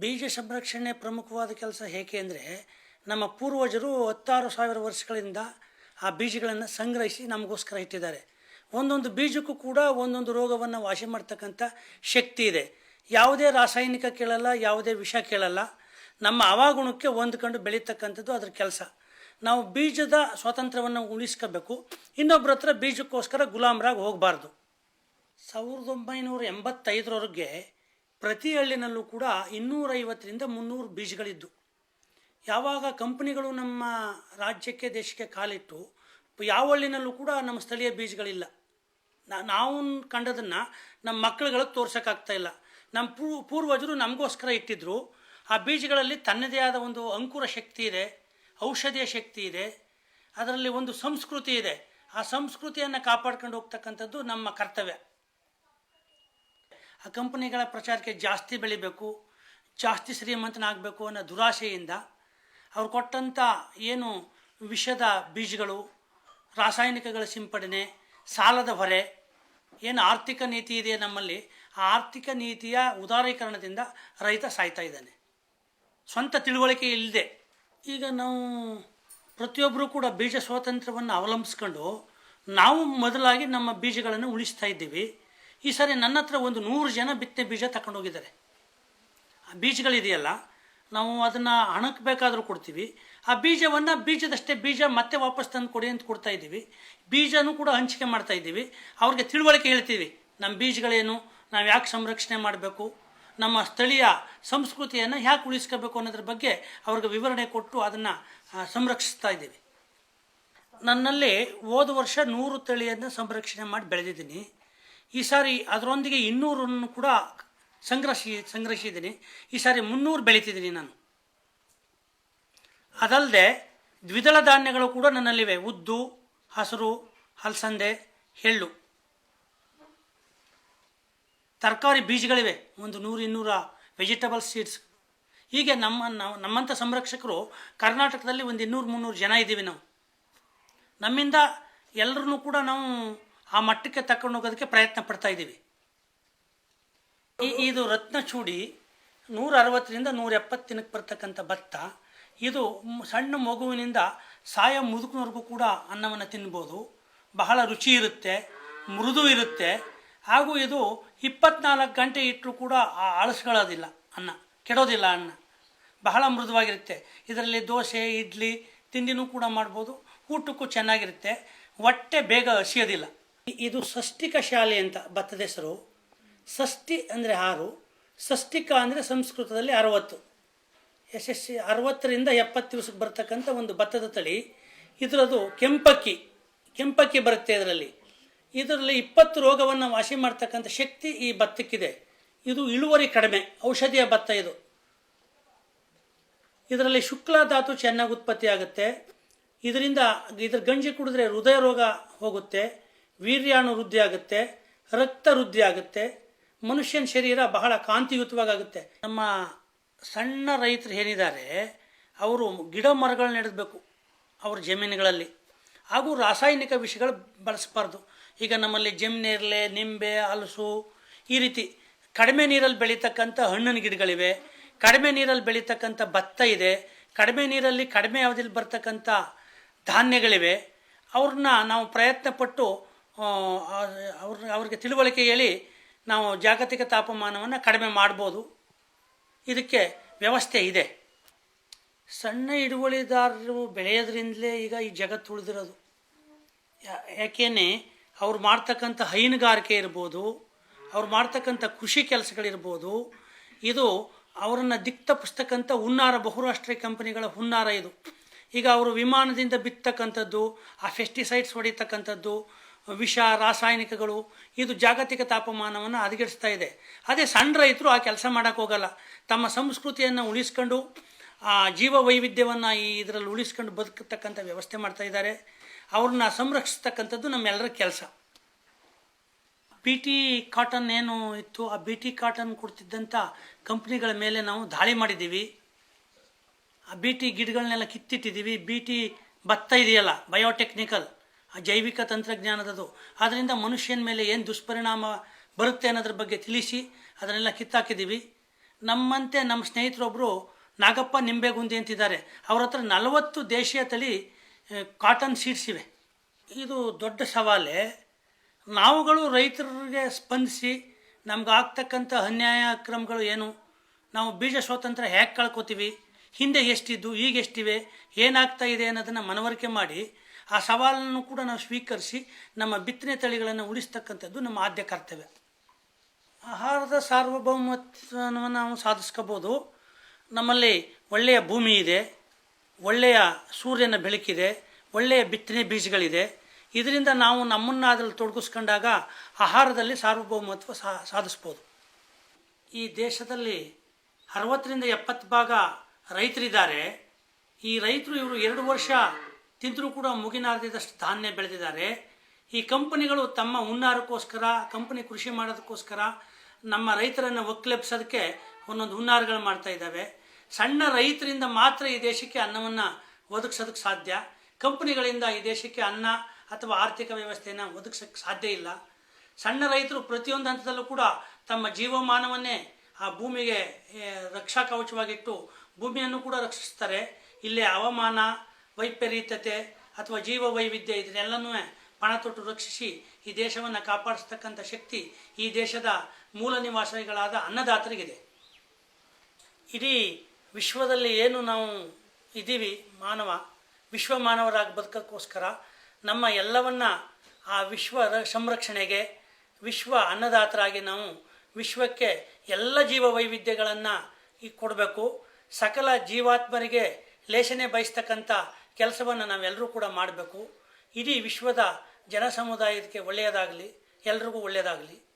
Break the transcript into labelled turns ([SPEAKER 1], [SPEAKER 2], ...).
[SPEAKER 1] ಬೀಜ ಸಂರಕ್ಷಣೆ ಪ್ರಮುಖವಾದ ಕೆಲಸ ಹೇಗೆ ಅಂದರೆ ನಮ್ಮ ಪೂರ್ವಜರು ಹತ್ತಾರು ಸಾವಿರ ವರ್ಷಗಳಿಂದ ಆ ಬೀಜಗಳನ್ನು ಸಂಗ್ರಹಿಸಿ ನಮಗೋಸ್ಕರ ಇಟ್ಟಿದ್ದಾರೆ. ಒಂದೊಂದು ಬೀಜಕ್ಕೂ ಕೂಡ ಒಂದೊಂದು ರೋಗವನ್ನು ವಾಸಿ ಮಾಡ್ತಕ್ಕಂಥ ಶಕ್ತಿ ಇದೆ. ಯಾವುದೇ ರಾಸಾಯನಿಕ ಕೇಳಲ್ಲ, ಯಾವುದೇ ವಿಷ ಕೇಳಲ್ಲ. ನಮ್ಮ ಹವಾಗುಣಕ್ಕೆ ಹೊಂದ್ಕೊಂಡು ಬೆಳೀತಕ್ಕಂಥದ್ದು ಅದ್ರ ಕೆಲಸ. ನಾವು ಬೀಜದ ಸ್ವಾತಂತ್ರ್ಯವನ್ನು ಉಳಿಸ್ಕೋಬೇಕು. ಇನ್ನೊಬ್ಬರ ಹತ್ರ ಬೀಜಕ್ಕೋಸ್ಕರ ಗುಲಾಮರಾಗಿ ಹೋಗಬಾರ್ದು. ಸಾವಿರದ ಒಂಬೈನೂರ ಎಂಬತ್ತೈದರವರೆಗೆ ಪ್ರತಿ ಹಳ್ಳಿನಲ್ಲೂ ಕೂಡ ಇನ್ನೂರೈವತ್ತರಿಂದ ಮುನ್ನೂರು ಬೀಜಗಳಿದ್ದು. ಯಾವಾಗ ಕಂಪ್ನಿಗಳು ನಮ್ಮ ರಾಜ್ಯಕ್ಕೆ, ದೇಶಕ್ಕೆ ಕಾಲಿಟ್ಟು, ಯಾವ ಹಳ್ಳಿನಲ್ಲೂ ಕೂಡ ನಮ್ಮ ಸ್ಥಳೀಯ ಬೀಜಗಳಿಲ್ಲ. ನಾವು ಕಂಡದನ್ನು ನಮ್ಮ ಮಕ್ಕಳುಗಳಿಗೆ ತೋರ್ಸೋಕ್ಕಾಗ್ತಾ ಇಲ್ಲ. ನಮ್ಮ ಪೂರ್ವಜರು ನಮಗೋಸ್ಕರ ಇಟ್ಟಿದ್ರು. ಆ ಬೀಜಗಳಲ್ಲಿ ತನ್ನದೇ ಆದ ಒಂದು ಅಂಕುರ ಶಕ್ತಿ ಇದೆ, ಔಷಧಿಯ ಶಕ್ತಿ ಇದೆ, ಅದರಲ್ಲಿ ಒಂದು ಸಂಸ್ಕೃತಿ ಇದೆ. ಆ ಸಂಸ್ಕೃತಿಯನ್ನು ಕಾಪಾಡ್ಕೊಂಡು ಹೋಗ್ತಕ್ಕಂಥದ್ದು ನಮ್ಮ ಕರ್ತವ್ಯ. ಆ ಕಂಪನಿಗಳ ಪ್ರಚಾರಕ್ಕೆ ಜಾಸ್ತಿ ಬೆಳಿಬೇಕು, ಜಾಸ್ತಿ ಶ್ರೀಮಂತನಾಗಬೇಕು ಅನ್ನೋ ದುರಾಶೆಯಿಂದ ಅವ್ರು ಕೊಟ್ಟಂಥ ಏನು ವಿಷದ ಬೀಜಗಳು, ರಾಸಾಯನಿಕಗಳ ಸಿಂಪಡಣೆ, ಸಾಲದ ಹೊರೆ, ಏನು ಆರ್ಥಿಕ ನೀತಿ ಇದೆ ನಮ್ಮಲ್ಲಿ, ಆ ಆರ್ಥಿಕ ನೀತಿಯ ಉದಾರೀಕರಣದಿಂದ ರೈತ ಸಾಯ್ತಾ ಇದ್ದಾನೆ. ಸ್ವಂತ ತಿಳುವಳಿಕೆ ಇಲ್ಲದೆ. ಈಗ ನಾವು ಪ್ರತಿಯೊಬ್ಬರೂ ಕೂಡ ಬೀಜ ಸ್ವಾತಂತ್ರ್ಯವನ್ನು ಅವಲಂಬಿಸ್ಕೊಂಡು ನಾವು ಮೊದಲಾಗಿ ನಮ್ಮ ಬೀಜಗಳನ್ನು ಉಳಿಸ್ತಾ ಇದ್ದೀವಿ. ಈ ಸಾರಿ ನನ್ನ ಹತ್ರ ಒಂದು ನೂರು ಜನ ಬಿತ್ತನೆ ಬೀಜ ತಗೊಂಡೋಗಿದ್ದಾರೆ ಆ ಬೀಜಗಳಿದೆಯಲ್ಲ, ನಾವು ಅದನ್ನು ಹಣಕ್ಕೆ ಬೇಕಾದರೂ ಕೊಡ್ತೀವಿ. ಆ ಬೀಜವನ್ನು ಬೀಜದಷ್ಟೇ ಬೀಜ ಮತ್ತೆ ವಾಪಸ್ ತಂದು ಕೊಡಿ ಅಂತ ಕೊಡ್ತಾ ಇದ್ದೀವಿ. ಬೀಜನೂ ಕೂಡ ಹಂಚಿಕೆ ಮಾಡ್ತಾ ಇದ್ದೀವಿ. ಅವ್ರಿಗೆ ತಿಳುವಳಿಕೆ ಹೇಳ್ತೀವಿ. ನಮ್ಮ ಬೀಜಗಳೇನು, ನಾವು ಯಾಕೆ ಸಂರಕ್ಷಣೆ ಮಾಡಬೇಕು? ನಮ್ಮ ಸ್ಥಳೀಯ ಸಂಸ್ಕೃತಿಯನ್ನು ಯಾಕೆ ಉಳಿಸ್ಕೋಬೇಕು ಅನ್ನೋದ್ರ ಬಗ್ಗೆ ಅವ್ರಿಗೆ ವಿವರಣೆ ಕೊಟ್ಟು ಅದನ್ನು ಸಂರಕ್ಷಿಸ್ತಾ ಇದ್ದೀವಿ. ನನ್ನಲ್ಲಿ ಹೋದ ವರ್ಷ ನೂರು ತಳಿಯನ್ನು ಸಂರಕ್ಷಣೆ ಮಾಡಿ ಬೆಳೆದಿದ್ದೀನಿ. ಈ ಸಾರಿ ಅದರೊಂದಿಗೆ ಇನ್ನೂರನ್ನು ಕೂಡ ಸಂಗ್ರಹಿಸಿ, ಸಂಗ್ರಹಿಸಿದ್ದೀನಿ. ಈ ಸಾರಿ ಮುನ್ನೂರು ಬೆಳೀತಿದ್ದೀನಿ ನಾನು. ಅದಲ್ಲದೆ ದ್ವಿದಳ ಧಾನ್ಯಗಳು ಕೂಡ ನನ್ನಲ್ಲಿವೆ. ಉದ್ದು, ಹಸಿರು, ಹಲಸಂದೆ, ಎಳ್ಳು. ತರಕಾರಿ ಬೀಜಗಳಿವೆ. ಒಂದು ನೂರು ಇನ್ನೂರ ವೆಜಿಟಬಲ್ ಸೀಡ್ಸ್ ಹೀಗೆ ನಮ್ಮ ನಾವು ನಮ್ಮಂಥ ಸಂರಕ್ಷಕರು ಕರ್ನಾಟಕದಲ್ಲಿ ಒಂದು ಇನ್ನೂರು ಮುನ್ನೂರು ಜನ ಇದ್ದೀವಿ ನಾವು. ನಮ್ಮಿಂದ ಎಲ್ಲರನ್ನೂ ಕೂಡ ನಾವು ಆ ಮಟ್ಟಕ್ಕೆ ತಕೊಂಡು ಹೋಗೋದಕ್ಕೆ ಪ್ರಯತ್ನ ಪಡ್ತಾ ಇದ್ದೀವಿ. ಈ ಇದು ರತ್ನಚೂಡಿ ನೂರ ಅರವತ್ತರಿಂದ ನೂರ ಎಪ್ಪತ್ತು ದಿನಕ್ಕೆ ಬರ್ತಕ್ಕಂಥ ಭತ್ತ. ಇದು ಸಣ್ಣ ಮಗುವಿನಿಂದ ಸಾಯ ಮುದುಕನವರೆಗೂ ಕೂಡ ಅನ್ನವನ್ನು ತಿನ್ಬೋದು. ಬಹಳ ರುಚಿ ಇರುತ್ತೆ, ಮೃದು ಇರುತ್ತೆ. ಹಾಗೂ ಇದು ಇಪ್ಪತ್ನಾಲ್ಕು ಗಂಟೆ ಇಟ್ಟರೂ ಕೂಡ ಅಳಸ್ಕೊಳ್ಳೋದಿಲ್ಲ ಅನ್ನ, ಕೆಡೋದಿಲ್ಲ ಅನ್ನ. ಬಹಳ ಮೃದುವಾಗಿರುತ್ತೆ. ಇದರಲ್ಲಿ ದೋಸೆ, ಇಡ್ಲಿ, ತಿಂಡಿನೂ ಕೂಡ ಮಾಡ್ಬೋದು. ಊಟಕ್ಕೂ ಚೆನ್ನಾಗಿರುತ್ತೆ. ಹೊಟ್ಟೆ ಬೇಗ ಹಸಿಯೋದಿಲ್ಲ. ಇದು ಸಷ್ಟಿಕ ಶಾಲೆ ಅಂತ ಭತ್ತದ ಹೆಸರು. ಷಷ್ಠಿ ಅಂದರೆ ಆರು. ಷಷ್ಠಿಕ ಅಂದರೆ ಸಂಸ್ಕೃತದಲ್ಲಿ ಅರವತ್ತು. ಯಶಸ್ಸಿ ಅರವತ್ತರಿಂದ ಎಪ್ಪತ್ತು ದಿವಸಕ್ಕೆ ಬರ್ತಕ್ಕಂಥ ಒಂದು ಭತ್ತದ ತಳಿ. ಇದರದು ಕೆಂಪಕ್ಕಿ. ಕೆಂಪಕ್ಕಿ ಬರುತ್ತೆ ಇದರಲ್ಲಿ. ಇದರಲ್ಲಿ ಇಪ್ಪತ್ತು ರೋಗವನ್ನು ವಾಸಿ ಮಾಡ್ತಕ್ಕಂಥ ಶಕ್ತಿ ಈ ಭತ್ತಕ್ಕಿದೆ. ಇದು ಇಳುವರಿ ಕಡಿಮೆ. ಔಷಧಿಯ ಭತ್ತ ಇದು. ಇದರಲ್ಲಿ ಶುಕ್ಲ ಧಾತು ಚೆನ್ನಾಗಿ ಉತ್ಪತ್ತಿ ಆಗುತ್ತೆ ಇದರಿಂದ ಇದ್ರ ಗಂಜಿ ಕುಡಿದ್ರೆ ಹೃದಯ ರೋಗ ಹೋಗುತ್ತೆ. ವೀರ್ಯಾಣು ವೃದ್ಧಿ ಆಗುತ್ತೆ, ರಕ್ತ ವೃದ್ಧಿ ಆಗುತ್ತೆ, ಮನುಷ್ಯನ ಶರೀರ ಬಹಳ ಕಾಂತಿಯುತವಾಗುತ್ತೆ ನಮ್ಮ ಸಣ್ಣ ರೈತರು ಏನಿದ್ದಾರೆ, ಅವರು ಗಿಡ ಮರಗಳನ್ನ ನೆಡಬೇಕು ಅವ್ರ ಜಮೀನುಗಳಲ್ಲಿ. ಹಾಗೂ ರಾಸಾಯನಿಕ ವಿಷಗಳು ಬಳಸಬಾರ್ದು. ಈಗ ನಮ್ಮಲ್ಲಿ ಜಮ್ನೇರ್ಲೆ, ನಿಂಬೆ, ಹಲಸು ಈ ರೀತಿ ಕಡಿಮೆ ನೀರಲ್ಲಿ ಬೆಳೀತಕ್ಕಂಥ ಹಣ್ಣಿನ ಗಿಡಗಳಿವೆ, ಕಡಿಮೆ ನೀರಲ್ಲಿ ಬೆಳೀತಕ್ಕಂಥ ಭತ್ತ ಇದೆ, ಕಡಿಮೆ ನೀರಲ್ಲಿ ಕಡಿಮೆ ಅವಧಿಯಲ್ಲಿ ಬರ್ತಕ್ಕಂಥ ಧಾನ್ಯಗಳಿವೆ. ಅವ್ರನ್ನ ನಾವು ಪ್ರಯತ್ನ ಪಟ್ಟು ಅವ್ರ, ಅವ್ರಿಗೆ ತಿಳುವಳಿಕೆ ಹೇಳಿ ನಾವು ಜಾಗತಿಕ ತಾಪಮಾನವನ್ನು ಕಡಿಮೆ ಮಾಡ್ಬೋದು. ಇದಕ್ಕೆ ವ್ಯವಸ್ಥೆ ಇದೆ. ಸಣ್ಣ ಹಿಡುವಳಿದಾರರು ಬೆಳೆಯೋದ್ರಿಂದಲೇ ಈಗ ಈ ಜಗತ್ತು ಉಳಿದಿರೋದು. ಯಾಕೇನೆ ಅವ್ರು ಮಾಡ್ತಕ್ಕಂಥ ಹೈನುಗಾರಿಕೆ ಇರ್ಬೋದು, ಅವ್ರು ಮಾಡ್ತಕ್ಕಂಥ ಕೃಷಿ ಕೆಲಸಗಳಿರ್ಬೋದು, ಇದು ಅವರನ್ನು ದಿಕ್ತಪಿಸ್ತಕ್ಕಂಥ ಹುನ್ನಾರ, ಬಹುರಾಷ್ಟ್ರೀಯ ಕಂಪನಿಗಳ ಹುನ್ನಾರ ಇದು. ಈಗ ಅವರು ವಿಮಾನದಿಂದ ಬಿತ್ತಕ್ಕಂಥದ್ದು, ಆ ಫೆಸ್ಟಿಸೈಡ್ಸ್ ಹೊಡಿತಕ್ಕಂಥದ್ದು ವಿಷ, ರಾಸಾಯನಿಕಗಳು, ಇದು ಜಾಗತಿಕ ತಾಪಮಾನವನ್ನು ಹದಗೆಡಿಸ್ತಾ ಇದೆ. ಅದೇ ಸಣ್ಣ ರೈತರು ಆ ಕೆಲಸ ಮಾಡೋಕ್ಕೆ ಹೋಗಲ್ಲ. ತಮ್ಮ ಸಂಸ್ಕೃತಿಯನ್ನು ಉಳಿಸ್ಕೊಂಡು, ಆ ಜೀವ ವೈವಿಧ್ಯವನ್ನು ಈ ಇದರಲ್ಲಿ ಉಳಿಸ್ಕೊಂಡು ಬದುಕತಕ್ಕಂಥ ವ್ಯವಸ್ಥೆ ಮಾಡ್ತಾ ಇದ್ದಾರೆ. ಅವ್ರನ್ನ ಸಂರಕ್ಷಿಸ್ತಕ್ಕಂಥದ್ದು ನಮ್ಮೆಲ್ಲರ ಕೆಲಸ. ಬಿ ಟಿ ಕಾಟನ್ ಏನು ಇತ್ತು? ಆ ಬಿ ಟಿ ಕಾಟನ್ ಕೊಡ್ತಿದ್ದಂಥ ಕಂಪ್ನಿಗಳ ಮೇಲೆ ನಾವು ದಾಳಿ ಮಾಡಿದ್ದೀವಿ. ಆ ಬಿ ಟಿ ಗಿಡಗಳನ್ನೆಲ್ಲ ಕಿತ್ತಿಟ್ಟಿದ್ದೀವಿ. ಬಿ ಟಿ ಭತ್ತ ಇದೆಯಲ್ಲ ಬಯೋಟೆಕ್ನಿಕಲ್ ಜೈವಿಕ ತಂತ್ರಜ್ಞಾನದದು. ಅದರಿಂದ ಮನುಷ್ಯನ ಮೇಲೆ ಏನು ದುಷ್ಪರಿಣಾಮ ಬರುತ್ತೆ ಅನ್ನೋದ್ರ ಬಗ್ಗೆ ತಿಳಿಸಿ, ಅದನ್ನೆಲ್ಲ ಕಿತ್ತಾಕಿದ್ದೀವಿ. ನಮ್ಮಂತೆ ನಮ್ಮ ಸ್ನೇಹಿತರೊಬ್ಬರು ನಾಗಪ್ಪ ನಿಂಬೆಗುಂದಿ ಅಂತಿದ್ದಾರೆ. ಅವ್ರ ಹತ್ರ ನಲವತ್ತು ದೇಶೀಯ ತಳಿ ಕಾಟನ್ ಸೀಡ್ಸ್ ಇವೆ. ಇದು ದೊಡ್ಡ ಸವಾಲೇ. ನಾವುಗಳು ರೈತರಿಗೆ ಸ್ಪಂದಿಸಿ ನಮ್ಗೆ ಆಗ್ತಕ್ಕಂಥ ಅನ್ಯಾಯ ಕ್ರಮಗಳು ಏನು? ನಾವು ಬೀಜ ಸ್ವಾತಂತ್ರ್ಯ ಹೇಗೆ ಕಳ್ಕೊತೀವಿ? ಹಿಂದೆ ಎಷ್ಟಿದ್ದು, ಈಗ ಎಷ್ಟಿವೆ? ಏನಾಗ್ತಾ ಇದೆ ಅನ್ನೋದನ್ನು ಮನವರಿಕೆ ಮಾಡಿ ಆ ಸವಾಲನ್ನು ಕೂಡ ನಾವು ಸ್ವೀಕರಿಸಿ ನಮ್ಮ ಬಿತ್ತನೆ ತಳಿಗಳನ್ನು ಉಳಿಸ್ತಕ್ಕಂಥದ್ದು ನಮ್ಮ ಆದ್ಯ ಕರ್ತವ್ಯ. ಆಹಾರದ ಸಾರ್ವಭೌಮತ್ವವನ್ನು ನಾವು ಸಾಧಿಸ್ಕೋಬೋದು. ನಮ್ಮಲ್ಲಿ ಒಳ್ಳೆಯ ಭೂಮಿ ಇದೆ, ಒಳ್ಳೆಯ ಸೂರ್ಯನ ಬೆಳಕಿದೆ, ಒಳ್ಳೆಯ ಬಿತ್ತನೆ ಬೀಜಗಳಿದೆ. ಇದರಿಂದ ನಾವು ನಮ್ಮನ್ನು ಅದರಲ್ಲಿ ತೊಡಗಿಸ್ಕೊಂಡಾಗ ಆಹಾರದಲ್ಲಿ ಸಾರ್ವಭೌಮತ್ವ ಸಾಧಿಸ್ಬೋದು. ಈ ದೇಶದಲ್ಲಿ ಅರವತ್ತರಿಂದ ಎಪ್ಪತ್ತು ಭಾಗ ರೈತರಿದ್ದಾರೆ. ಈ ರೈತರು ಇವರು ಎರಡು ವರ್ಷ ತಿಂದರೂ ಕೂಡ ಮುಗಿನಾರ್ದಿದಷ್ಟು ಧಾನ್ಯ ಬೆಳೆದಿದ್ದಾರೆ. ಈ ಕಂಪನಿಗಳು ತಮ್ಮ ಹುನ್ನಾರಕ್ಕೋಸ್ಕರ, ಕಂಪನಿ ಕೃಷಿ ಮಾಡೋದಕ್ಕೋಸ್ಕರ ನಮ್ಮ ರೈತರನ್ನು ಒಕ್ಕಲೆಬ್ಸೋದಕ್ಕೆ ಒಂದೊಂದು ಹುನ್ನಾರಗಳು ಮಾಡ್ತಾ ಇದ್ದಾವೆ. ಸಣ್ಣ ರೈತರಿಂದ ಮಾತ್ರ ಈ ದೇಶಕ್ಕೆ ಅನ್ನವನ್ನು ಒದಗಿಸೋದಕ್ಕೆ ಸಾಧ್ಯ. ಕಂಪನಿಗಳಿಂದ ಈ ದೇಶಕ್ಕೆ ಅನ್ನ ಅಥವಾ ಆರ್ಥಿಕ ವ್ಯವಸ್ಥೆಯನ್ನು ಒದಗಿಸೋಕ್ಕೆ ಸಾಧ್ಯ ಇಲ್ಲ. ಸಣ್ಣ ರೈತರು ಪ್ರತಿಯೊಂದು ಹಂತದಲ್ಲೂ ಕೂಡ ತಮ್ಮ ಜೀವಮಾನವನ್ನೇ ಆ ಭೂಮಿಗೆ ರಕ್ಷಾ ಕವಚವಾಗಿಟ್ಟು ಭೂಮಿಯನ್ನು ಕೂಡ ರಕ್ಷಿಸ್ತಾರೆ. ಇಲ್ಲಿ ಹವಾಮಾನ ವೈಪರೀತ್ಯತೆ ಅಥವಾ ಜೀವ ವೈವಿಧ್ಯ ಇದನ್ನೆಲ್ಲನೂ ಪಣ ತೊಟ್ಟು ರಕ್ಷಿಸಿ ಈ ದೇಶವನ್ನು ಕಾಪಾಡಿಸ್ತಕ್ಕಂಥ ಶಕ್ತಿ ಈ ದೇಶದ ಮೂಲ ನಿವಾಸಿಗಳಾದ ಅನ್ನದಾತರಿಗಿದೆ. ಇಡೀ ವಿಶ್ವದಲ್ಲಿ ಏನು ನಾವು ಇದ್ದೀವಿ ಮಾನವ, ವಿಶ್ವ ಮಾನವರಾಗಿ ಬದುಕೋಕ್ಕೋಸ್ಕರ ನಮ್ಮ ಎಲ್ಲವನ್ನ ಆ ವಿಶ್ವ ಸಂರಕ್ಷಣೆಗೆ, ವಿಶ್ವ ಅನ್ನದಾತರಾಗಿ ನಾವು ವಿಶ್ವಕ್ಕೆ ಎಲ್ಲ ಜೀವ ವೈವಿಧ್ಯಗಳನ್ನು ಈ ಕೊಡಬೇಕು. ಸಕಲ ಜೀವಾತ್ಮರಿಗೆ ಲೇಷನೆ ಬಯಸ್ತಕ್ಕಂಥ ಕೆಲಸವನ್ನು ನಾವೆಲ್ಲರೂ ಕೂಡ ಮಾಡಬೇಕು. ಇಡೀ ವಿಶ್ವದ ಜನ ಸಮುದಾಯಕ್ಕೆ ಒಳ್ಳೆಯದಾಗಲಿ ಎಲ್ರಿಗೂ ಒಳ್ಳೆಯದಾಗಲಿ.